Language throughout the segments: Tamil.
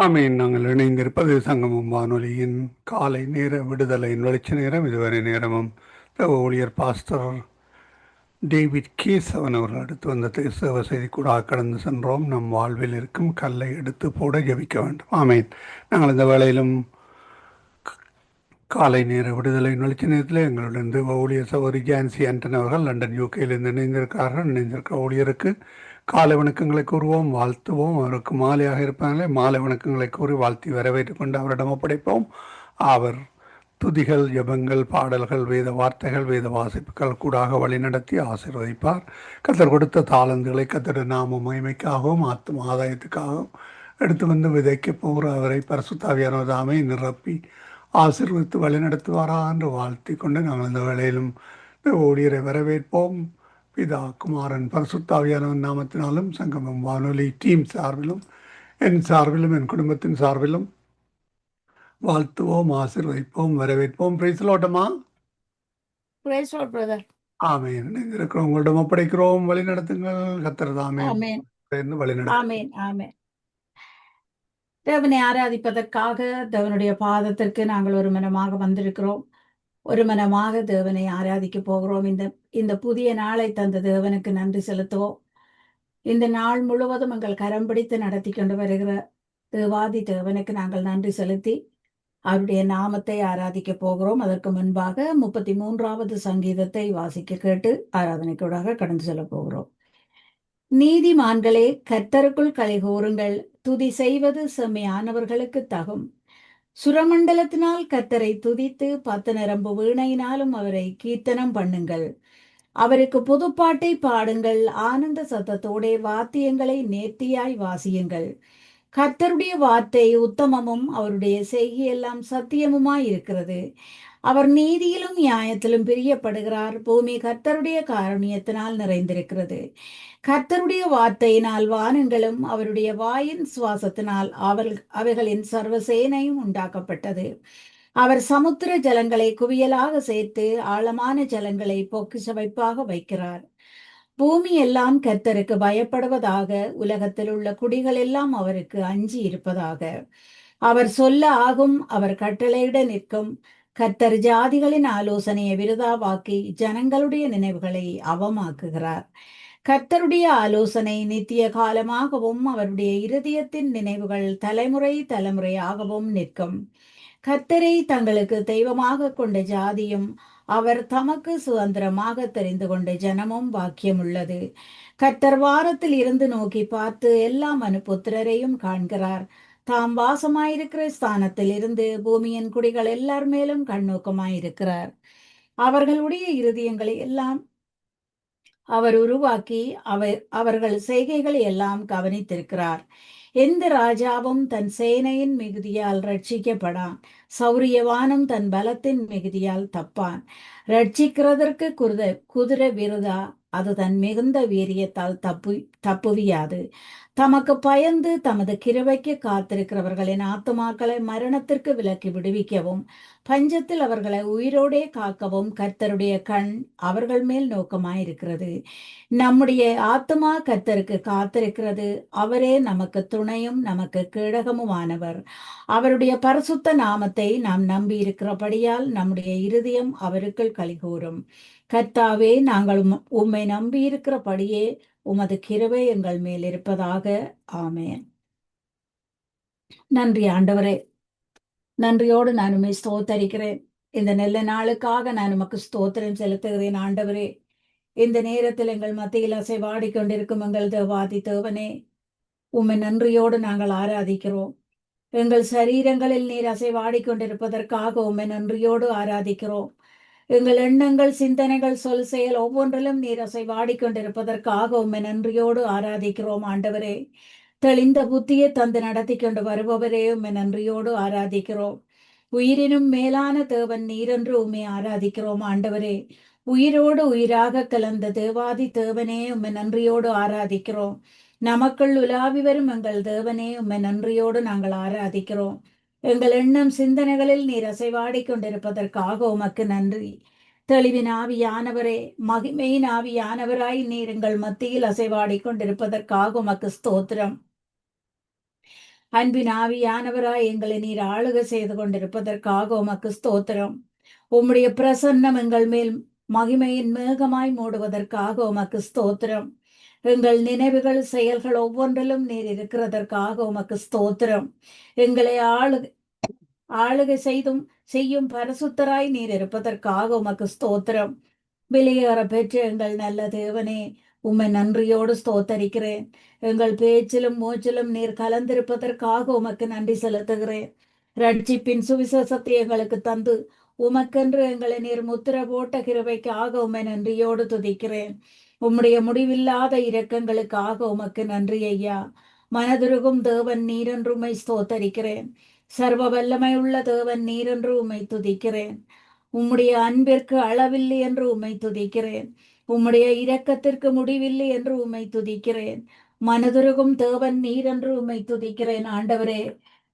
ஆமீன். நாங்கள் இணைந்திருப்பது சங்கமம் வானொலியின் காலை நேர விடுதலையின் வெளிச்ச நேரம். இதுவரை நேரமும் தேவ ஊழியர் பாஸ்டர் டேவிட் கேசவன் அவர்கள் அடுத்து வந்த தேசவ செய்தி கூட கடந்து சென்றோம். நம் வாழ்வில் இருக்கும் கல்லை எடுத்து போட ஜெபிக்க வேண்டும். ஆமீன். நாங்கள் இந்த வேளையிலும் காலை நேர விடுதலை வெளிச்ச நேரத்தில் எங்களுடன் ஊழியர் சகோதரி ஜான்சி ஆண்டன் அவர்கள் லண்டன் யூகேயிலிருந்து இணைந்திருக்கிறார்கள். இணைந்திருக்கிற ஊழியருக்கு காலை வணக்கங்களை கூறுவோம் வாழ்த்துவோம் அவருக்கு மாலையாக இருப்பாங்களே மாலை வணக்கங்களை கூறி வாழ்த்தி வரவேற்று கொண்டு அவரிடம் ஒப்படைப்போம். அவர் துதிகள் ஜபங்கள் பாடல்கள் வேத வார்த்தைகள் வேத வாசிப்புகள் கூடாக வழிநடத்தி ஆசீர்வதிப்பார். கத்தர் கொடுத்த தாளந்துகளை கத்தர் நாம மகிமைக்காகவும் ஆத்ம ஆதாயத்துக்காகவும் எடுத்து வந்து விதைக்க போகிற அவரை பரிசுத்தாவியானதாமே நிரப்பி ஆசீர்வதித்து வழிநடத்துவாரா என்று வாழ்த்தி கொண்டு நாங்கள் இந்த வேளையிலும் இந்த ஊழியரை வரவேற்போம். பிதா குமாரன் பரிசுத்தாவியானவன் நாமத்தினாலும் சங்கமம் வானொலி டீம் சார்பிலும் என் சார்பிலும் என் குடும்பத்தின் சார்பிலும் வாழ்த்துவோம் ஆசிர்வதிப்போம் வரவேற்போம். பிரைஸ்லோட்டமா. ஆமேன். இணைந்திருக்கிறோம். உங்களிடம் ஒப்படைக்கிறோம். வழி நடத்துங்கள். கத்திரதாமே. வழி நடத்தும். தேவனை ஆராதிப்பதற்காக தேவனுடைய பாதத்திற்கு நாங்கள் ஒரு மனமாக வந்திருக்கிறோம். ஒரு மனமாக தேவனை ஆராதிக்க போகிறோம். இந்த இந்த புதிய நாளை தந்த தேவனுக்கு நன்றி செலுத்துவோம். இந்த நாள் முழுவதும் எங்கள் கரம் பிடித்து நடத்தி கொண்டு வருகிற தேவாதி தேவனுக்கு நாங்கள் நன்றி செலுத்தி அவருடைய நாமத்தை ஆராதிக்க போகிறோம். அதற்கு முன்பாக முப்பத்தி மூன்றாவது சங்கீதத்தை வாசிக்க கேட்டு ஆராதனைக்கூடாக கடந்து செல்ல போகிறோம். நீதிமான்களே கர்த்தருக்குள் கலை கூறுங்கள். துதி செய்வது செம்மையானவர்களுக்கு தகும். சுரமண்டலத்தினால் கத்தரை துதித்து பத்து நரம்பு வீணையினாலும் அவரை கீர்த்தனம் பண்ணுங்கள். அவருக்கு புதுப்பாட்டை பாடுங்கள். ஆனந்த சத்தத்தோட வாத்தியங்களை நேர்த்தியாய் வாசியுங்கள். கர்த்தருடைய வார்த்தை உத்தமமும் அவருடைய செய்கையெல்லாம் சத்தியமுமாய் இருக்கிறது. அவர் நீதியிலும் நியாயத்திலும் பிரியப்படுகிறார். பூமி கர்த்தருடைய காரணியத்தினால் நிறைந்திருக்கிறது. கர்த்தருடைய வார்த்தையினால் வானங்களும் அவருடைய வாயின் சுவாசத்தினால் அவர் அவைகளின் சர்வசேனையும் உண்டாக்கப்பட்டது. அவர் சமுத்திர ஜலங்களை குவியலாக சேர்த்து ஆழமான ஜலங்களை பொக்கிஷ வைப்பாக வைக்கிறார். பூமி எல்லாம் கர்த்தருக்கு பயப்படுவதாக உலகத்தில் உள்ள குடிகள் எல்லாம் அவருக்கு அஞ்சி இருப்பதாக அவர் சொல்ல ஆகும் அவர் கட்டளையிட நிற்கும். கர்த்தர் ஜாதிகளின் ஆலோசனையை விருதாவாக்கி ஜனங்களுடைய நினைவுகளை அவமாக்குகிறார். கர்த்தருடைய ஆலோசனை நித்திய காலமாகவும் அவருடைய இருதயத்தின் நினைவுகள் தலைமுறை தலைமுறையாகவும் நிற்கும். கர்த்தரை தங்களுக்கு தெய்வமாக கொண்ட ஜாதியும் அவர் தமக்கு சுதந்திரமாக தெரிந்து கொண்ட ஜனமும் பாக்கியம் உள்ளது கர்த்தர் வாரத்தில் இருந்து நோக்கி பார்த்து எல்லா மனுபுத்திரரையும் காண்கிறார். தாம் வாசமாயிருக்கிற ஸ்தானத்தில் இருந்து பூமியின் குடிகள் எல்லார் மேலும் கண்ணோக்கமாயிருக்கிறார் அவர்களுடைய இருதயங்களை எல்லாம் அவர் உருவாக்கி அவர் அவர்கள் செய்கைகளை எல்லாம் கவனித்திருக்கிறார். எந்த ராஜாவும் தன் சேனையின் மிகுதியால் ரட்சிக்கப்படான். சௌரியவானும் தன் பலத்தின் மிகுதியால் தப்பான். ரட்சிக்கிறதற்கு குருத குதிரை விருதா? அது தன் மிகுந்த வீரியத்தால் தப்பு தப்புவியாது. தமக்கு பயந்து தமது கிருவைக்கு காத்திருக்கிறவர்களின் ஆத்துமாக்களை மரணத்திற்கு விலக்கி விடுவிக்கவும் பஞ்சத்தில் அவர்களை உயிரோடே காக்கவும் கர்த்தருடைய கண் அவர்கள் மேல் நோக்கமாயிருக்கிறது. நம்முடைய ஆத்துமா கர்த்தருக்கு காத்திருக்கிறது. அவரே நமக்கு துணையும் நமக்கு கேடகமுமானவர் அவருடைய பரிசுத்த நாமத்தை நாம் நம்பி இருக்கிறபடியால் நம்முடைய இருதயம் அவருக்குள் கலிகூறும் கர்த்தாவே நாங்கள் உம்மை நம்பி இருக்கிறபடியே உமது கிருவை எங்கள் மேல் இருப்பதாக. ஆமேன். நன்றி ஆண்டவரே. நன்றியோடு நான் உண்மை ஸ்தோத்தரிக்கிறேன். இந்த நல்ல நாளுக்காக நான் உமக்கு ஸ்தோத்திரம் செலுத்துகிறேன் ஆண்டவரே. இந்த நேரத்தில் எங்கள் மத்தியில் அசைவாடி கொண்டிருக்கும் எங்கள் தேவாதி தேவனே உம்மை நன்றியோடு நாங்கள் ஆராதிக்கிறோம். எங்கள் சரீரங்களில் நீர் அசைவாடி கொண்டிருப்பதற்காக உம்மை நன்றியோடு ஆராதிக்கிறோம். எங்கள் எண்ணங்கள் சிந்தனைகள் சொல் செயல் ஒவ்வொன்றிலும் நீர் அசைவாடி கொண்டிருப்பதற்காக உம்மை நன்றியோடு ஆராதிக்கிறோம் ஆண்டவரே. தெளிந்த புத்தியை தந்து நடத்தி கொண்டு வருபவரே உம்மை நன்றியோடு ஆராதிக்கிறோம். உயிரினும் மேலான தேவன் நீரென்று உம்மை ஆராதிக்கிறோம் ஆண்டவரே. உயிரோடு உயிராக கலந்த தேவாதி தேவனே உம்மை நன்றியோடு ஆராதிக்கிறோம். நமக்குள் உலாவி வரும் எங்கள் தேவனே உம்மை நன்றியோடு நாங்கள் ஆராதிக்கிறோம். எங்கள் எண்ணம் சிந்தனைகளில் நீர் அசைவாடி கொண்டிருப்பதற்காக உமக்கு நன்றி. தெளிவின் ஆவியானவரே மகிமையின் ஆவியானவராய் நீர் எங்கள் மத்தியில் அசைவாடி கொண்டிருப்பதற்காக உமக்கு ஸ்தோத்திரம். அன்பின் ஆவியானவராய் எங்களை நீர் ஆளுக செய்து கொண்டிருப்பதற்காக உமக்கு ஸ்தோத்திரம். உம்முடைய பிரசன்னம் எங்கள் மேல் மகிமையின் மேகமாய் மூடுவதற்காக உமக்கு ஸ்தோத்திரம். எங்கள் நினைவுகள் செயல்கள் ஒவ்வொன்றிலும் நீர் இருக்கிறதற்காக உமக்கு ஸ்தோத்திரம். எங்களை ஆளு ஆளுகை செய்தும் செய்யும் பரிசுத்தராய் நீர் இருப்பதற்காக உமக்கு ஸ்தோத்திரம். வெளியேற பெற்ற எங்கள் நல்ல தேவனே உம்மை நன்றியோடு ஸ்தோத்தரிக்கிறேன். எங்கள் பேச்சிலும் மூச்சிலும் நீர் கலந்திருப்பதற்காக உமக்கு நன்றி செலுத்துகிறேன். ரட்சிப்பின் சுவிசேஷத்தை எங்களுக்கு தந்து உமக்கென்று எங்களை நீர் முத்திர போட்ட கிருவைக்காக உம்மை நன்றியோடு துதிக்கிறேன். உம்முடைய முடிவில்லாத இரக்கங்களுக்காக உமக்கு நன்றி ஐயா. மனதுருகும் தேவன் நீரென்று உம்மை ஸ்தோத்தரிக்கிறேன். சர்வ வல்லமை உள்ள தேவன் நீரென்று உம்மை துதிக்கிறேன். உம்முடைய அன்பிற்கு அளவில்லை என்று உம்மை துதிக்கிறேன். உம்முடைய இரக்கத்திற்கு முடிவில்லை என்று உம்மை துதிக்கிறேன். மனதுருகும் தேவன் நீர் என்று உம்மை துதிக்கிறேன். ஆண்டவரே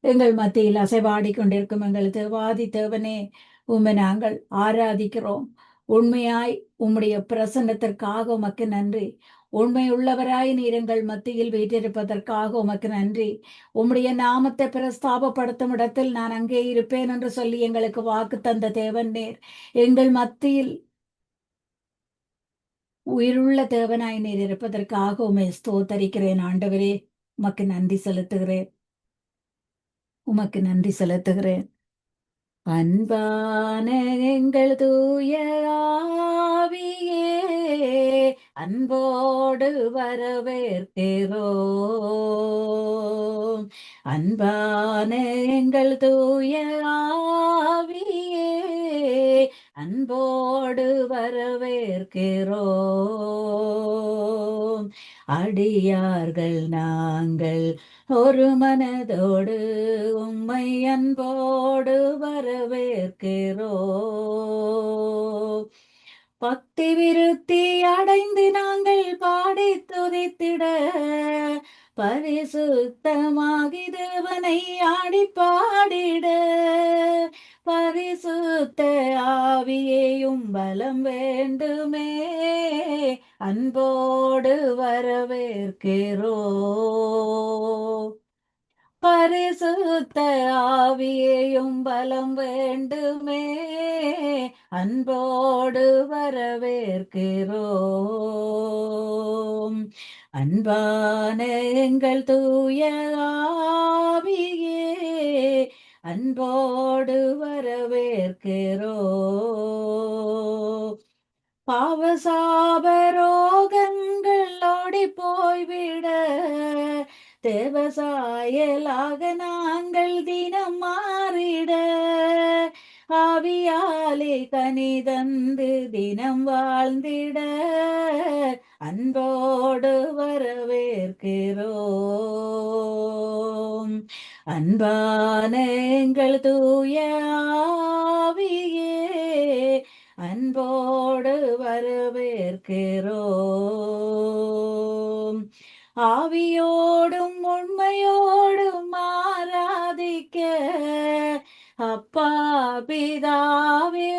எங்கள் மத்தியில் அசைவாடி கொண்டிருக்கும் எங்கள் தேவாதி தேவனே உம்மை நாங்கள் ஆராதிக்கிறோம். உண்மையாய் உம்முடைய பிரசன்னத்திற்காக உமக்கு நன்றி. உண்மை உள்ளவராய் எங்கள் மத்தியில் வீற்றிருப்பதற்காக உமக்கு நன்றி. உம்முடைய நாமத்தை பிரஸ்தாபப்படுத்தும் இடத்தில் நான் அங்கே இருப்பேன் என்று சொல்லி எங்களுக்கு வாக்கு தந்த தேவன் நேர். எங்கள் மத்தியில் உயிருள்ள தேவனாய் நீர் இருப்பதற்காக உமை ஸ்தோத்தரிக்கிறேன். ஆண்டவரே உமக்கு நன்றி செலுத்துகிறேன். உமக்கு நன்றி செலுத்துகிறேன். அன்பான எங்கள் தூய அன்போடு வரவேற்கிறோம். அன்பான எங்கள் தூய அன்போடு வரவேற்கிறோம். அடியார்கள் நாங்கள் ஒரு மனதோடு உம்மை அன்போடு வரவேற்கிறோம். பக்தி விருத்தி அடைந்து நாங்கள் பாடி துதித்திட பரிசுத்தமாகி தேவனை ஆடி பாடிட பரிசுத்த ஆவியையும் பலம் வேண்டுமே. அன்போடு வரவேற்கிறோ. பரிசுத்த ஆவியையும் பலம் வேண்டுமே. அன்போடு வரவேற்கிறோம் அன்பான எங்கள் தூய ஆவியே அன்போடு வரவேற்கிறோ. பாவசாபரோகங்கள் ஓடி போய்விட தேவசாயலாக நாங்கள் தினம் மாறிட. ஆவியாலே கனிதந்து தினம் வாழ்ந்திட. அன்போடு வரவேற்கிறோம். அன்பான எங்கள் தூய அன்போடு வரவேற்கிறோம். ஆவியோடும் உண்மையோடும் ஆராதிக்க அப்பா பிதாவே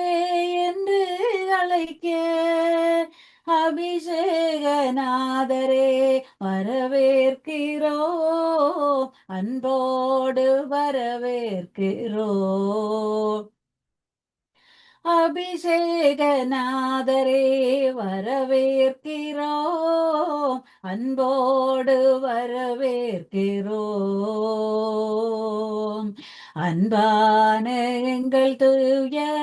என்று அழைக்க அபிஷேகநாதரே வரவேற்கிறோ. அன்போடு வரவேற்கிறோ. அபிஷேகநாதரே வரவேற்கிறோ. அன்போடு வரவேற்கிறோ. அன்பான எங்கள் தூய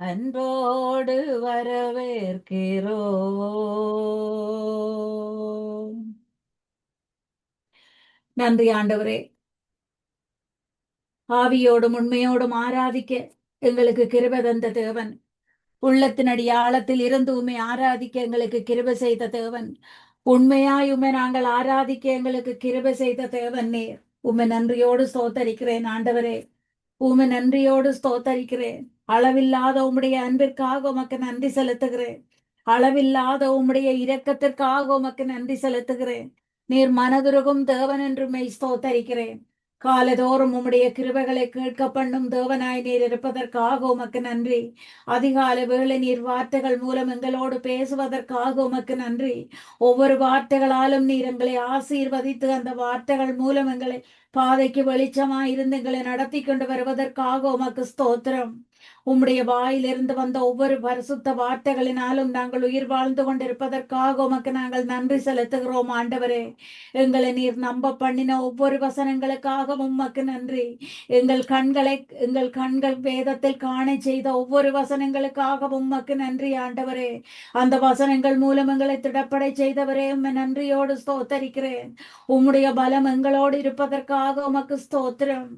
அன்போடு வரவேற்கிறோம் நன்றி ஆண்டவரே. ஆவியோடும் உண்மையோடும் ஆராதிக்க எங்களுக்கு கிருப தந்த தேவன். உள்ளத்தின் அடியாளத்தில் இருந்து உண்மை ஆராதிக்க எங்களுக்கு கிருப செய்த தேவன். உண்மையாய் உண்மை நாங்கள் ஆராதிக்க எங்களுக்கு கிருப செய்த தேவன் நீர். உண்மை நன்றியோடு சோத்தரிக்கிறேன் ஆண்டவரே. உமை நன்றியோடு ஸ்தோத்தரிக்கிறேன். அளவில்லாத உம்முடைய அன்பிற்காக உமக்கு நன்றி செலுத்துகிறேன். அளவில்லாத உம்முடைய இரக்கத்திற்காக உமக்கு நன்றி செலுத்துகிறேன். நீர் மனதுருகும் தேவன் என்று மெய் ஸ்தோத்தரிக்கிறேன். காலதோறும் உம்முடைய கிருபைகளை கேட்க பண்ணும் தேவனாய் நீர் இருப்பதற்காக உமக்கு நன்றி. அதிகால வேளை நீர் வார்த்தைகள் மூலம் எங்களோடு பேசுவதற்காக உமக்கு நன்றி. ஒவ்வொரு வார்த்தைகளாலும் நீர் எங்களை ஆசீர்வதித்து அந்த வார்த்தைகள் மூலம் எங்களை பாதைக்கு வெளிச்சமாய் இருந்து எங்களை நடத்தி கொண்டு வருவதற்காக உமக்கு ஸ்தோத்திரம். உம்முடைய வாயிலிருந்து வந்த ஒவ்வொரு பரிசுத்த வார்த்தைகளினாலும் நாங்கள் உயிர் வாழ்ந்து கொண்டிருப்பதற்காக உமக்கு நாங்கள் நன்றி செலுத்துகிறோம் ஆண்டவரே. எங்களை நீர் நம்ப பண்ணின ஒவ்வொரு வசனங்களுக்காக உமக்கு நன்றி. எங்கள் கண்களை எங்கள் கண்கள் வேதத்தில் காண செய்த ஒவ்வொரு வசனங்களுக்காக உமக்கு நன்றி ஆண்டவரே. அந்த வசனங்கள் மூலம் எங்களை திடப்படை செய்தவரே உம்மை நன்றியோடு ஸ்தோத்தரிக்கிறேன். உம்முடைய பலம் எங்களோடு இருப்பதற்காக உமக்கு ஸ்தோத்திரம்.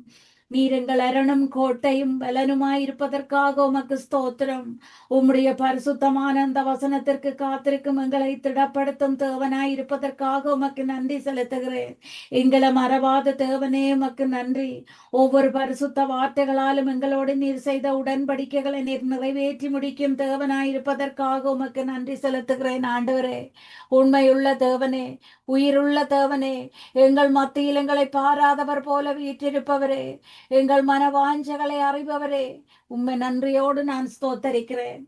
நீர் எங்கள் அரணும் கோட்டையும் பலனுமாய் இருப்பதற்காக உமக்கு ஸ்தோத்திரம். உம்முடைய பரிசுத்தமான அந்த வசனத்திற்கு காத்திருக்கும் எங்களை திடப்படுத்தும் தேவனாய் இருப்பதற்காக உமக்கு நன்றி செலுத்துகிறேன். எங்களை மறவாத தேவனே உமக்கு நன்றி. ஒவ்வொரு பரிசுத்த வார்த்தைகளாலும் எங்களோடு நீர் செய்த உடன்படிக்கைகளை நீர் நிறைவேற்றி முடிக்கும் தேவனாய் இருப்பதற்காக உமக்கு நன்றி செலுத்துகிறேன் ஆண்டவரே. உண்மையுள்ள தேவனே உயிருள்ள தேவனே எங்கள் மத்தியில் எங்களை பாராதவர் போல வீற்றிருப்பவரே எங்கள் மனவாஞ்சகளை அறிபவரே உம்மை நன்றியோடு நான் ஸ்தோத்தரிக்கிறேன்.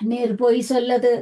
நீர் பொய் சொல்லது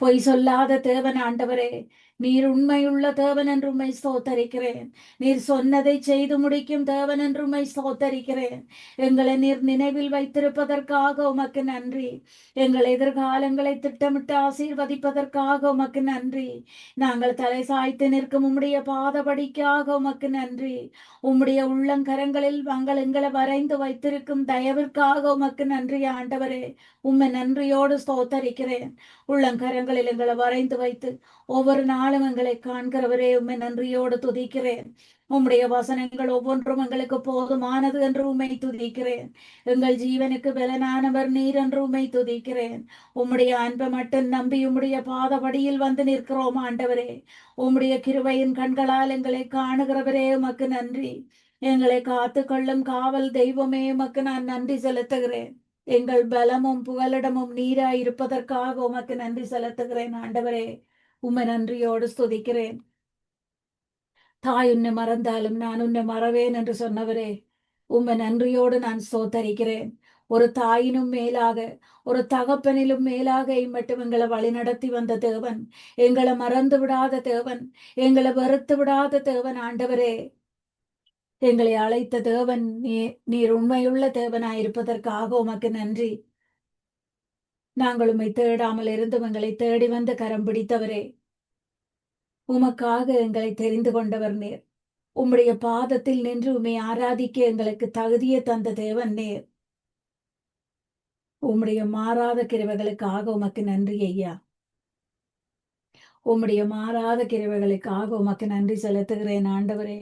பொய் சொல்லாத தேவன் ஆண்டவரே நீர் உண்மையுள்ள தேவன் என்று உண்மை ஸ்தோத்தரிக்கிறேன். நீர் சொன்னதை செய்து முடிக்கும் தேவன் என்று உண்மை ஸ்தோத்தரிக்கிறேன். எங்களை நீர் நினைவில் வைத்திருப்பதற்காக உமக்கு நன்றி. எங்கள் எதிர்காலங்களை திட்டமிட்டு ஆசீர்வதிப்பதற்காக உமக்கு நன்றி. நாங்கள் தலை சாய்த்து நிற்கும் உம்முடைய பாதபடிக்காக உமக்கு நன்றி. உம்முடைய உள்ளங்கரங்களில் நாங்கள் எங்களை வரைந்து வைத்திருக்கும் தயவிற்காக உமக்கு நன்றி ஆண்டவரே. உம்மை நன்றியோடு ஸ்தோத்தரிக்கிறேன். உள்ளங்கரங்களில் எங்களை வரைந்து வைத்து ஒவ்வொரு நாள் எங்களை காண்கிறவரே உண்மை நன்றியோடு துதிக்கிறேன். உம்முடைய வசனங்கள் ஒவ்வொன்றும் எங்களுக்கு போதுமானது என்று உண்மை துதிக்கிறேன். எங்கள் ஜீவனுக்கு பலனானவர் நீர் என்று உண்மை துதிக்கிறேன். உம்முடைய அன்பை மட்டும் நம்பி உம்முடைய பாதபடியில் வந்து நிற்கிறோம் ஆண்டவரே. உம்முடைய கிருவையின் கண்களால் எங்களை காணுகிறவரே உமக்கு நன்றி. எங்களை காத்து கொள்ளும் காவல் தெய்வமே உமக்கு நான் நன்றி செலுத்துகிறேன். எங்கள் பலமும் புகலிடமும் நீராய் இருப்பதற்காக உமக்கு நன்றி செலுத்துகிறேன் ஆண்டவரே. உம்மை நன்றியோடு ஸ்துதிக்கிறேன். தாய் உன்னை மறந்தாலும் நான் உன்னை மறவேன் என்று சொன்னவரே உம்மை நன்றியோடு நான் சோத்தரிக்கிறேன் ஒரு தாயினும் மேலாக ஒரு தகப்பனிலும் மேலாக இம்மட்டும் எங்களை வழிநடத்தி வந்த தேவன் எங்களை மறந்து விடாத தேவன் எங்களை வெறுத்து விடாத தேவன் ஆண்டவரே. எங்களை அழைத்த தேவன் நீ நீர் உண்மையுள்ள தேவனாயிருப்பதற்காக உமக்கு நன்றி. நாங்கள் உம்மை தேடாமல் இருந்து எங்களை தேடி வந்து கரம் பிடித்தவரே. உமக்காக எங்களை தெரிந்து கொண்டவர் நேர். உம்முடைய பாதத்தில் நின்று உம்மை ஆராதிக்க எங்களுக்கு தகுதியை தந்த தேவன் நேர். உம்முடைய மாறாத கிருவைகளுக்காக உமக்கு நன்றி ஐயா. உம்முடைய மாறாத கிருவைகளுக்காக உமக்கு நன்றி செலுத்துகிறேன் ஆண்டவரே.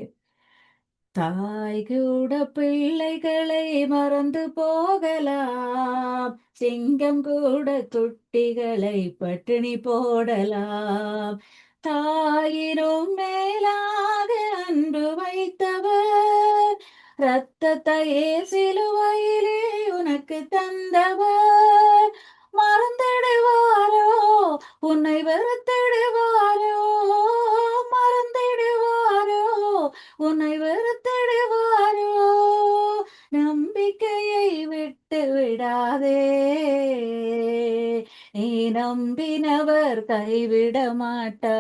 தாய் கூட பிள்ளைகளை மறந்து போகலாம். போடலாம் சிங்கம் கூட குட்டிகளை பட்டினி போடலாம். தாயினும் மேலாக அன்பு வைத்தவர். இரத்தத்தையே சிலுவையிலே உனக்கு தந்தவர். மறந்திடுவாரோ? உன்னை வெறுத்திடுவாரோ? மறந்திடுவாரோ? உன்னை வெறுத்திடுவாரோ? நம்பிக்கையை விட்டு விடாதே. நீ நம்பினவர் கைவிட மாட்டா.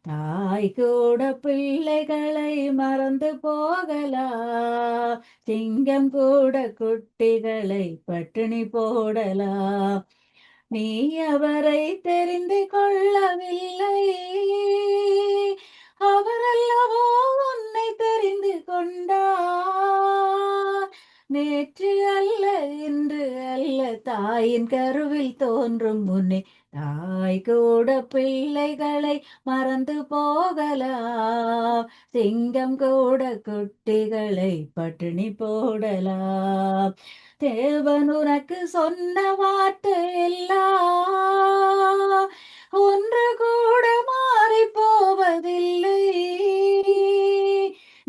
தாய் கூட பிள்ளைகளை மறந்து போகலா. சிங்கம் கூட குட்டிகளை பட்டினி போடலா. நீ அவரை தெரிந்து கொள்ளவில்லை. நேற்று அல்ல இன்று அல்ல. தாயின் கருவில் தோன்றும் முன்னே தாய் கூட பிள்ளைகளை மறந்து போகலாம். சிங்கம் கூட குட்டிகளை பட்டினி போடலாம். தேவன் உனக்கு சொன்ன வார்த்தை எல்லாம் ஒன்று கூட மாறி போவதில்லை.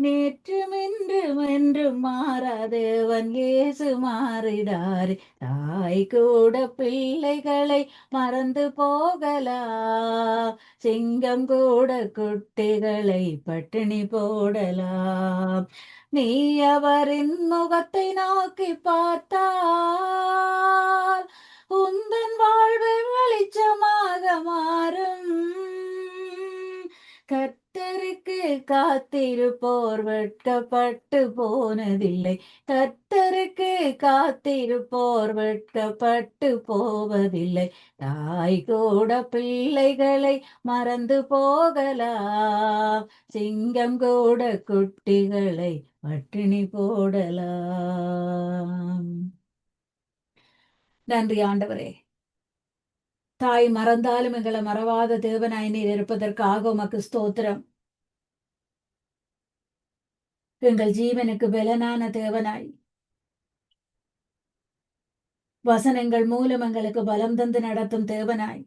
நேற்றும் இன்றும் என்றும் மாறாதேவன் இயேசு மாறிடாரே. தாய் கூட பிள்ளைகளை மறந்து போகலா. சிங்கம் கூட குட்டிகளை பட்டினி போடலாம் நீ அவரின் முகத்தை நோக்கி பார்த்தால் உந்தன் வாழ்வு வெளிச்சமாக மாறும். கர்த்தருக்கு காத்திருப்போர் வெட்கப்பட்டு போனதில்லை. கர்த்தருக்கு காத்திருப்போர் வெட்கப்பட்டு போவதில்லை. தாய் கூட பிள்ளைகளை மறந்து போகலாம். சிங்கம் கூட குட்டிகளை பட்டினி போடலாம். நன்றி ஆண்டவரே. தாய் மறந்தாலும் எங்களை மறவாத தேவனாய் நீர் இருப்பதற்காக உமக்கு ஸ்தோத்திரம். எங்கள் ஜீவனுக்கு பலனான தேவனாய். வசனங்கள் மூலம் எங்களுக்கு பலம் தந்து நடத்தும் தேவனாய்.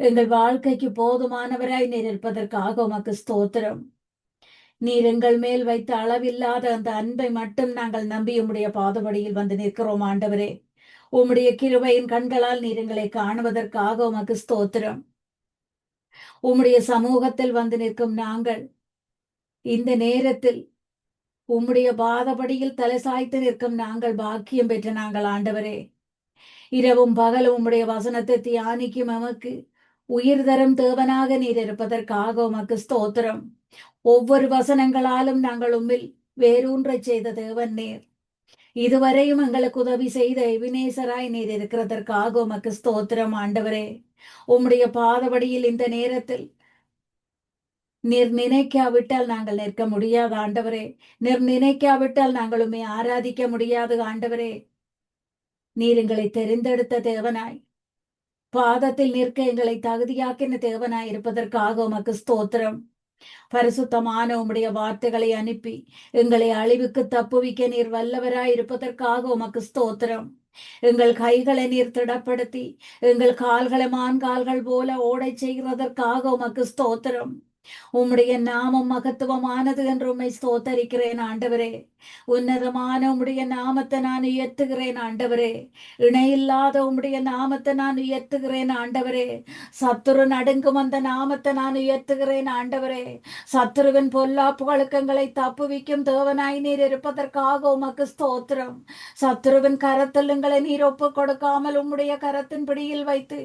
எங்கள் வாழ்க்கைக்கு போதுமானவராய் நீர் இருப்பதற்காக உமக்கு ஸ்தோத்திரம். நீர் எங்கள் மேல் வைத்த அளவில்லாத அந்த அன்பை மட்டும் நாங்கள் நம்பி உம்முடைய பாதபடியில் வந்து நிற்கிறோம் ஆண்டவரே. உம்முடைய கிருபையின் கண்களால் நீர் எங்களை காணுவதற்காக உமக்கு ஸ்தோத்திரம். உம்முடைய சமூகத்தில் வந்து நிற்கும் நாங்கள் இந்த நேரத்தில் உம்முடைய பாதபடியில் தலை சாய்த்து நிற்கும் நாங்கள் பாக்கியம் பெற்ற நாங்கள் ஆண்டவரே. இரவும் பகலும் உம்முடைய வசனத்தை தியானிக்கும் எமக்கு உயிர் தரும் தேவனாக நீர் இருப்பதற்காக உமக்கு ஸ்தோத்திரம். ஒவ்வொரு வசனங்களாலும் நாங்கள் உம்மில் வேரூன்றச் செய்த தேவன் நீர். இதுவரையும் எங்களுக்கு உதவி செய்த எபினேசராய் நீர் இருக்கிறதற்காக உமக்கு ஸ்தோத்திரம் ஆண்டவரே. உம்முடைய பாதபடியில் இந்த நேரத்தில் நீர் நினைக்காவிட்டால் நாங்கள் நிற்க முடியாது ஆண்டவரே. நீர் நினைக்காவிட்டால் நாங்கள் உண்மை ஆராதிக்க முடியாது ஆண்டவரே. நீர் எங்களை தெரிந்தெடுத்த தேவனாய். பாதத்தில் நிற்க எங்களை தகுதியாக்கின தேவனாய் இருப்பதற்காக உமக்கு ஸ்தோத்திரம். பரிசுத்தமான உம்முடைய வார்த்தைகளை அனுப்பி எங்களை அழிவுக்கு தப்புவிக்க நீர் வல்லவராய் இருப்பதற்காக உமக்கு ஸ்தோத்திரம். எங்கள் கைகளை நீர் திடப்படுத்தி எங்கள் கால்களை மான் கால்கள் போல ஓடை செய்கிறதற்காக உமக்கு ஸ்தோத்திரம். உம்முடைய நாமம் மகத்துவமானது என்று உண்மை ஸ்தோத்தரிக்கிறேன் ஆண்டவரே. உன்னதமான உம்முடைய நாமத்தை நான் உயர்த்துகிறேன் ஆண்டவரே. இணையில்லாத உம்முடைய நாமத்தை நான் உயர்த்துகிறேன் ஆண்டவரே. சத்துரு நடுங்கும் அந்த நாமத்தை நான் உயர்த்துகிறேன் ஆண்டவரே. சத்துருவின் பொல்லாப்பு வழக்கங்களை தப்புவிக்கும் தேவனாய் நீர் இருப்பதற்காக உமக்கு ஸ்தோத்திரம். சத்துருவின் கரத்தில் எங்களை நீர் ஒப்பு கொடுக்காமல் உம்முடைய கரத்தின் பிடியில் வைத்து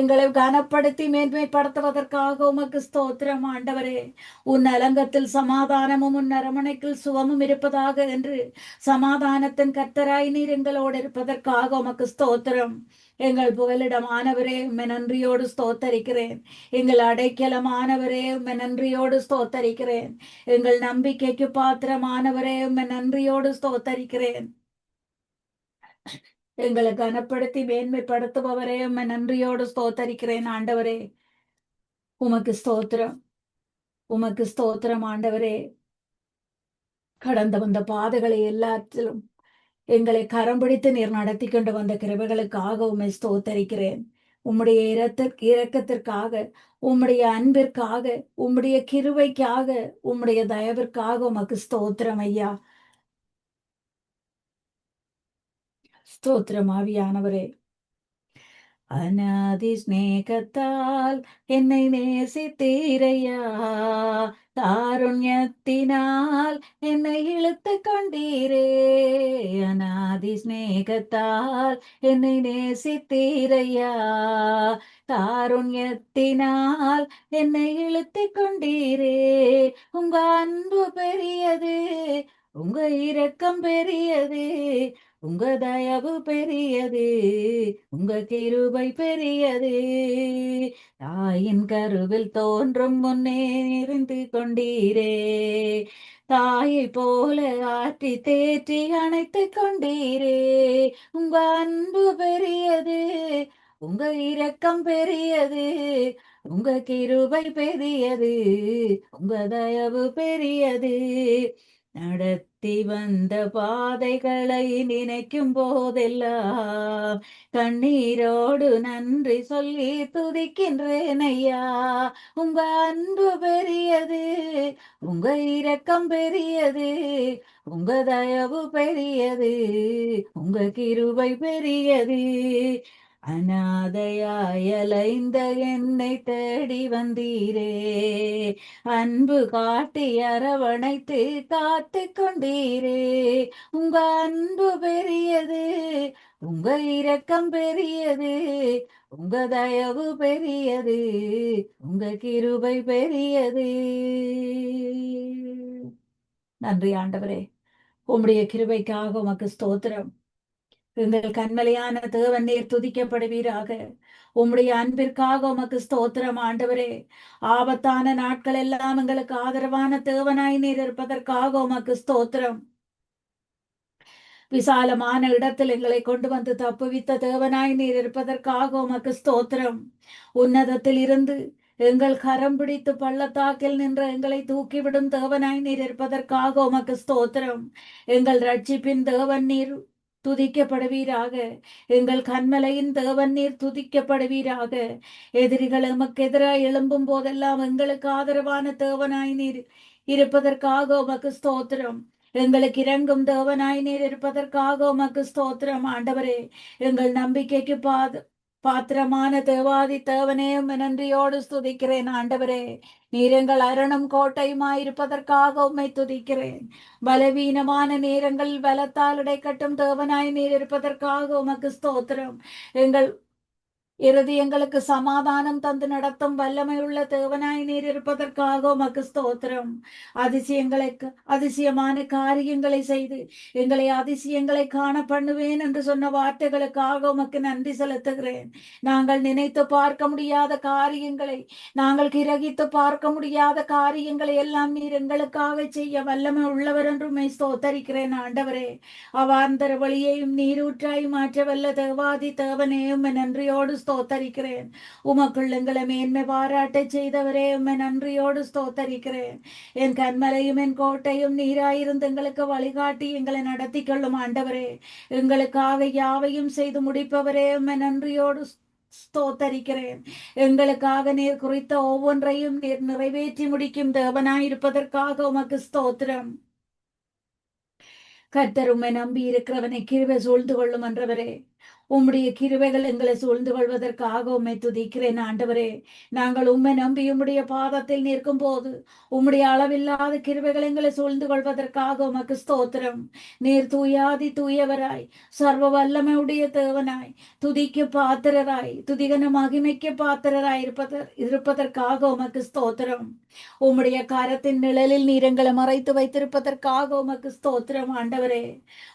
எங்களை கனப்படுத்தி மேன்மைப்படுத்துவதற்காக உமக்கு ஸ்தோத்திரம் ஆண்டவரே உன் அலங்கத்தில் சமாதானமும் உன் அரமனைக்குள் சுகமும் இருப்பதாக என்று சமாதானத்தின் கர்த்தராய் நீர் எங்களோடு இருப்பதற்காக உமக்கு ஸ்தோத்திரம். எங்கள் புகலிடமானவரே உம்மை நன்றியோடு ஸ்தோத்தரிக்கிறேன். எங்கள் அடைக்கலமானவரே உம்மை நன்றியோடு ஸ்தோத்தரிக்கிறேன். எங்கள் நம்பிக்கைக்கு பாத்திரமானவரே உம்மை நன்றியோடு ஸ்தோத்தரிக்கிறேன். எங்களை கனப்படுத்தி மேன்மைப்படுத்துபவரே உம்மை நன்றியோடு ஸ்தோத்தரிக்கிறேன் ஆண்டவரே. உமக்கு ஸ்தோத்திரம். உமக்கு ஸ்தோத்திரம் ஆண்டவரே. கடந்த வந்த பாதைகளை எல்லாத்திலும் எங்களை கரம் பிடித்து நீர் நடத்தி கொண்டு வந்த கிருபைகளுக்காக உம்மை ஸ்தோத்தரிக்கிறேன். உம்முடைய இரத்த இரக்கத்திற்காக உம்முடைய அன்பிற்காக உம்முடைய கிருவைக்காக உம்முடைய தயவிற்காக உமக்கு ஸ்தோத்திரம் ஐயா. ஸ்தோத்திரம் ஆவியானவரே. அநாதி ஸ்நேகத்தால் என்னை நேசித்தீரையா? தாருண்யத்தினால் என்னை இழுத்து கொண்டீரே. அநாதி ஸ்நேகத்தால் என்னை நேசித்தீரையா? தாருண்யத்தினால் என்னை இழுத்து கொண்டீரே. உங்க அன்பு பெரியது உங்க இரக்கம் பெரியது உங்க தயவு பெரியது உங்க கிருபை பெரியது. தாயின் கருவில் தோன்றும் முன்னே இருந்து கொண்டீரே. தாயை போல ஆற்றி தேற்றி அணைத்து கொண்டீரே. உங்க அன்பு பெரியது உங்க இரக்கம் பெரியது உங்க கிருபை பெரியது உங்க தயவு பெரியது. நடத்தி வந்த பாதைகளை நினைக்கும் போதெல்லாம் கண்ணீரோடு நன்றி சொல்லி துதிக்கின்றேன் ஐயா உங்க அன்பு பெரியது உங்க இரக்கம் பெரியது உங்க தயவு பெரியது உங்க கிருபை பெரியது அநாதையாயலைந்த என்னை தேடி வந்தீரே. அன்பு காட்டி அரவணைத்து காத்து கொண்டீரே. உங்க அன்பு பெரியது உங்க இரக்கம் பெரியது உங்க தயவு பெரியது உங்க கிருபை பெரியது. நன்றி ஆண்டவரே. உம்முடைய கிருபைக்காக உமக்கு ஸ்தோத்திரம். எங்கள் கண்மலையான தேவன் நீர் துதிக்கப்படுவீராக. உம்முடைய அன்பிற்காக உமக்கு ஸ்தோத்திரம் ஆண்டவரே. ஆபத்தான நாட்கள் எல்லாம் எங்களுக்கு ஆதரவான தேவனாய் நீர் இருப்பதற்காக உமக்கு ஸ்தோத்திரம். விசாலமான இடத்தில் எங்களை கொண்டு வந்து தப்புவித்த தேவனாய் நீர் இருப்பதற்காக உமக்கு ஸ்தோத்திரம். உன்னதத்தில் இருந்து எங்கள் கரம் பிடித்து பள்ளத்தாக்கில் நின்ற எங்களை தூக்கிவிடும் தேவனாய் நீர் இருப்பதற்காக உமக்கு ஸ்தோத்திரம். எங்கள் ரட்சிப்பின் தேவன் நீர் துதிக்கப்படுவீராக. எங்கள் கண்மலையின் தேவன் நீர் துதிக்கப்படுவீராக. எதிரிகள் எமக்கு எதிராக எழும்பும் போதெல்லாம் எங்களுக்கு ஆதரவான தேவனாய் நீர் இருப்பதற்காக உமக்கு ஸ்தோத்திரம். எங்களுக்கு இறங்கும் தேவனாய் நீர் இருப்பதற்காக உமக்கு ஸ்தோத்திரம். ஆண்டவரே எங்கள் நம்பிக்கைக்கு பாத பாத்திரமான தேவாதி தேவனே நன்றியோடு ஸ்துதிக்கிறேன் ஆண்டவரே. நீரங்கள் அரணம் கோட்டையுமாய் உம்மை துதிக்கிறேன். பலவீனமான நேரங்களில் பலத்தால் இடைக்கட்டும் தேவனாய் நீர் இருப்பதற்காக உமக்கு ஸ்தோத்திரம். எங்கள் இறுதி எங்களுக்கு சமாதானம் தந்து நடத்தும் வல்லமையுள்ள தேவனாய் நீர் இருப்பதற்காக உமக்கு ஸ்தோத்திரம். அதிசயங்களை அதிசயமான காரியங்களை செய்து எங்களை அதிசயங்களை காண பண்ணுவேன் என்று சொன்ன வார்த்தைகளுக்காக உமக்கு நன்றி செலுத்துகிறேன். நாங்கள் நினைத்து பார்க்க முடியாத காரியங்களை நாங்கள் கிரகித்து பார்க்க முடியாத காரியங்களை எல்லாம் நீர் எங்களுக்காக செய்ய வல்லமை உள்ளவர் என்று ஸ்தோத்தரிக்கிறேன் ஆண்டவரே. அவாந்தர வழியையும் நீரூற்றாய் மாற்ற வல்ல தேவாதி தேவனேயும் நன்றியோடு நன்றியோடு ஸ்தோத்தரிக்கிறேன். உமக்குள் எங்களை மேன்மை பாராட்டச் செய்தவரே உண்மை நன்றியோடு ஸ்தோத்தரிக்கிறேன். என் கண்மலையும் என் கோட்டையும் நீராயிருந்து எங்களுக்கு வழிகாட்டி எங்களை நடத்தி கொள்ளும் ஆண்டவரே எங்களுக்காக யாவையும் செய்து முடிப்பவரே உண்மை நன்றியோடு ஸ்தோத்தரிக்கிறேன். எங்களுக்காக நீர் குறித்த ஒவ்வொன்றையும் நீர் நிறைவேற்றி முடிக்கும் தேவனாயிருப்பதற்காக உமக்கு ஸ்தோத்திரம். கர்த்தர் உம்மை நம்பி இருக்கிறவனை கிருவை சூழ்ந்து கொள்ளும் என்றவரே உம்முடைய கிருவைகள் எங்களை சூழ்ந்து கொள்வதற்காக உம்மை துதிக்கிறேன் ஆண்டவரே. நாங்கள் உம்மை நம்பி உம்முடைய பாதத்தில் நிற்கும் போது உம்முடைய அளவில்லாத கிருவைகள் எங்களை சூழ்ந்து கொள்வதற்காக உமக்கு ஸ்தோத்திரம். நீர் தூயாதி தூயவராய் சர்வ வல்லமையுடைய தேவனாய் துதிக்க பாத்திரராய் துதிகன மகிமைக்க பாத்திரராய் இருப்பதற் இருப்பதற்காக உமக்கு ஸ்தோத்திரம். உம்முடைய கரத்தின் நிழலில் நீர் எங்களை மறைத்து வைத்திருப்பதற்காக உமக்கு ஸ்தோத்திரம் ஆண்டவரே.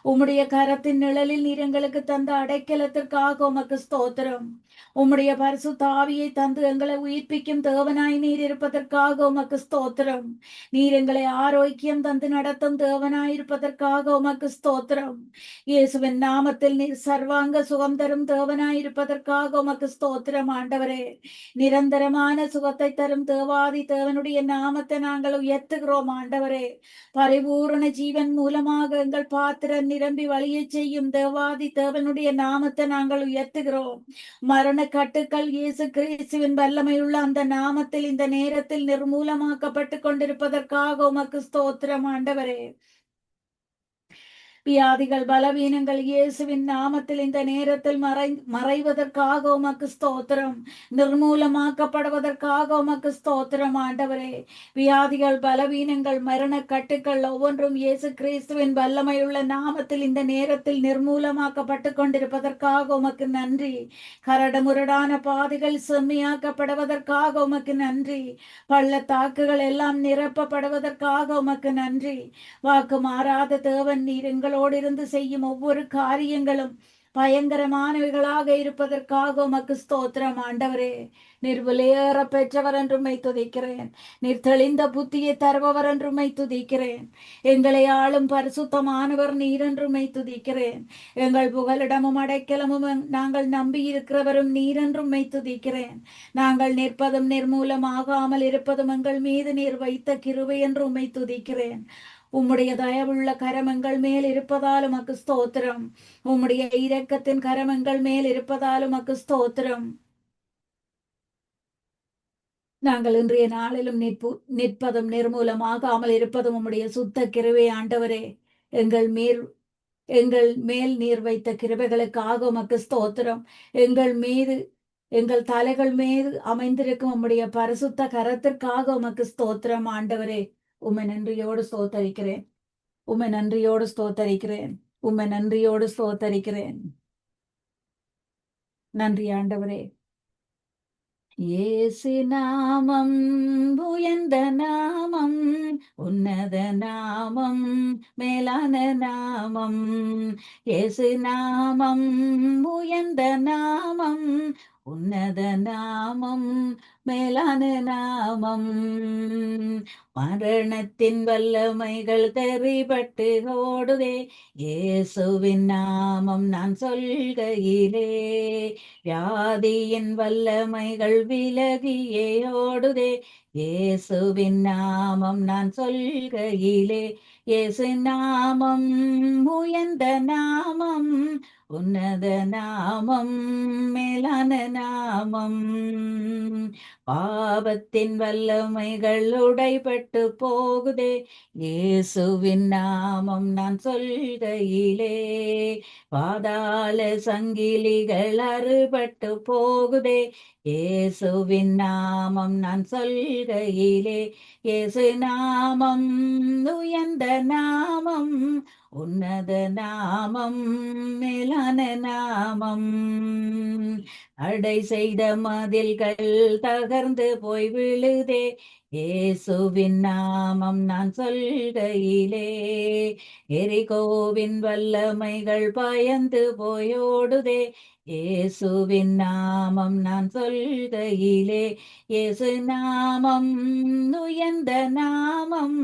உம்முடைய கரத்தின் நிழலில் நீர் எங்களுக்கு தந்த அடைக்கல அடைக்கலத்திற்காக உமக்கு ஸ்தோத்திரம் உம்முடைய பரிசு தாவியை தந்து எங்களை உயிர்ப்பிக்கும் தேவனாய் நீர் இருப்பதற்காக உமக்கு ஸ்தோத்திரம். நீர் எங்களை ஆரோக்கியம் தந்து நடத்தும் தேவனாய் இருப்பதற்காக உமக்கு ஸ்தோத்திரம். இயேசுவின் நாமத்தில் நீர் சர்வாங்க சுகம் தரும் தேவனாய் இருப்பதற்காக உமக்கு ஸ்தோத்திரம் ஆண்டவரே. நிரந்தரமான சுகத்தை தரும் தேவாதி தேவனுடைய நாமத்தை நாங்கள் உயர்த்துகிறோம் ஆண்டவரே. பரிபூரண ஜீவன் மூலமாக எங்கள் பாத்திரம் நிரம்பி வழியை செய்யும் தேவாதி தேவனுடைய நாமத்தை நாங்கள் உயர்த்துகிறோம். மர மரண கட்டுக்கள் இயேசு கிறிஸ்துவின் வல்லமையுள்ள அந்த நாமத்தில் இந்த நேரத்தில் நிர்மூலமாக்கப்பட்டு கொண்டிருப்பதற்காக உமக்கு ஸ்தோத்திரம் ஆண்டவரே. வியாதிகள் பலவீனங்கள் இயேசுவின் நாமத்தில் இந்த நேரத்தில் மறை மறைவதற்காக உமக்கு ஸ்தோத்திரம். நிர்மூலமாக்கப்படுவதற்காக உமக்கு ஸ்தோத்திரம் ஆண்டவரே. வியாதிகள் பலவீனங்கள் மரண கட்டுக்கள் ஒவ்வொன்றும் இயேசு கிறிஸ்துவின் வல்லமையுள்ள நாமத்தில் இந்த நேரத்தில் நிர்மூலமாக்கப்பட்டு கொண்டிருப்பதற்காக உமக்கு நன்றி. கரடுமுரடான பாதைகள் செம்மியாக்கப்படுவதற்காக உமக்கு நன்றி. பள்ளத்தாக்குகள் எல்லாம் நிரப்பப்படுவதற்காக உமக்கு நன்றி. வாக்கு மாறாத தேவன் நீர் எங்களோடு இருந்து செய்யும் ஒவ்வொரு காரியங்களும் பயங்கரமானவைகளாக இருப்பதற்காக உமக்கு ஸ்தோத்திரம். ஆண்டவரே நீர் விலையேற பெற்றவர் என்றுமை துதிக்கிறேன். நீர் தெளிந்த புத்தியை தருபவர் என்றுமை துதிக்கிறேன். எங்களை ஆளும் பரிசுத்தமானவர் நீர் என்றுமை துதிக்கிறேன். எங்கள் புகலிடமும் அடைக்கலமும் நாங்கள் நம்பி இருக்கிறவரும் நீர் என்றுமை துதிக்கிறேன். நாங்கள் நிற்பதும் நிர்மூலமாகாமல் இருப்பதும் எங்கள் மீது நீர் வைத்த கிருபை என்று உமை துதிக்கிறேன். உம்முடைய தயவுள்ள கரமங்கள் மேல் இருப்பதாலும் அக்கு ஸ்தோத்திரம். உம்முடைய இரக்கத்தின் கரமங்கள் மேல் இருப்பதாலும் அக்கு ஸ்தோத்திரம். நாங்கள் இன்றைய நாளிலும் நிற்பு நிற்பதும் நிர்மூலமாகாமல் இருப்பதும் உம்முடைய சுத்த கிருவை ஆண்டவரே. எங்கள் மேல் எங்கள் மேல் நீர் வைத்த கிருபைகளுக்காக உமக்கு ஸ்தோத்திரம். எங்கள் மீது எங்கள் தலைகள் மீது அமைந்திருக்கும் உம்முடைய பரிசுத்த கரத்திற்காக உமக்கு ஸ்தோத்திரம் ஆண்டவரே. உம்மை நன்றியோடு ஸ்தோத்தரிக்கிறேன். உம்மை நன்றியோடு ஸ்தோத்தரிக்கிறேன். உம்மை நன்றியோடு ஸ்தோத்தரிக்கிறேன். நன்றி ஆண்டவரே. இயேசு நாமம் உயர்ந்த நாமம் உன்னத நாமம் மேலான நாமம். இயேசு நாமம் உயர்ந்த நாமம் உன்னத நாமம் மேலான நாமம். மரணத்தின் வல்லமைகள் தெரிபட்டு ஓடுதே இயேசுவின் நாமம் நான் சொல்கையிலே. வியாதியின் வல்லமைகள் விலகியே ஓடுதே இயேசுவின் நாமம் நான் சொல்கையிலே. இயேசு நாமம் உயர்ந்த நாமம் உன்னத நாமம் மேலான நாமம். பாவத்தின் வல்லமைகள் உடைபட்டு போகுதே இயேசுவின் நாமம் நான் சொல்கையிலே. பாதாள சங்கிலிகள் அறுபட்டு போகுதே இயேசுவின் நாமம் நான் சொல்கையிலே. இயேசு நாமம் உயர்ந்த நாமம் உன்னத நாமம் மேலான நாமம். அடை செய்த மதில்கள் தகர்ந்து போய் விழுதே. இயேசுவின் நாமம் நான் சொல்கையிலே. எரிகோவின் வல்லமைகள் பயந்து போயோடுதே இயேசுவின் நாமம் நான் சொல்கையிலே. இயேசு நாமம் உயர்ந்த நாமம்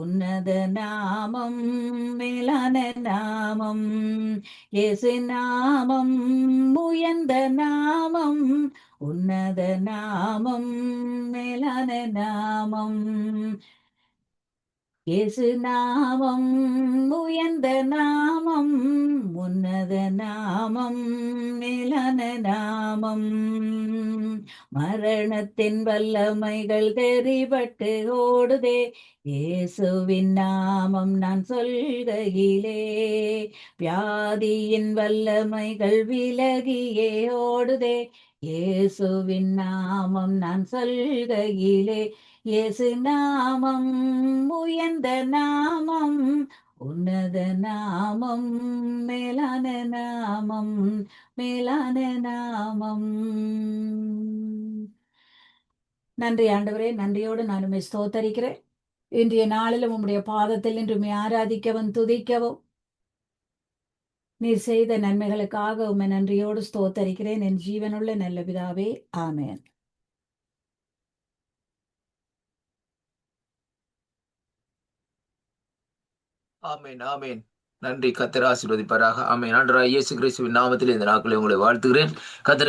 உன்னத நாமம் மேலான நாமம் இயேசு நாமம் உயர்ந்த நாமம் உன்னத நாமம் மேலான நாமம். இயேசு நாமம் உயர்ந்த நாமம் உன்னத நாமம் மேலான நாமம். மரணத்தின் வல்லமைகள் தெரிபட்டு ஓடுதே இயேசுவின் நாமம் நான் சொல்கையிலே. வியாதியின் வல்லமைகள் விலகியே ஓடுதே இயேசுவின் நாமம் நான் சொல்கையிலே. இயேசு நாமம் உயர்ந்த நாமம் உன்னத நாமம் மேலான நாமம் மேலான நாமம். நன்றி ஆண்டவரே நன்றியோடு நான் உண்மை ஸ்தோத்தரிக்கிறேன். இன்றைய நாளிலும் உம்முடைய பாதத்தில் இன்று ஆராதிக்கவும் துதிக்கவும். நீர் செய்த நன்மைகளுக்காக உம்மை நன்றியோடு ஸ்தோத்தரிக்கிறேன். என் ஜீவனுள்ள நல்ல பிதாவே ஆமேன். ஆமேன் ஆமேன். நன்றி கத்திர ஆசீர்வதிப்பாராக. ஆமேன். ஆண்டரா இயேசு கிறிஸ்துவின் நாமத்தில் இந்த நாட்களை உங்களை வாழ்த்துகிறேன். கத்திர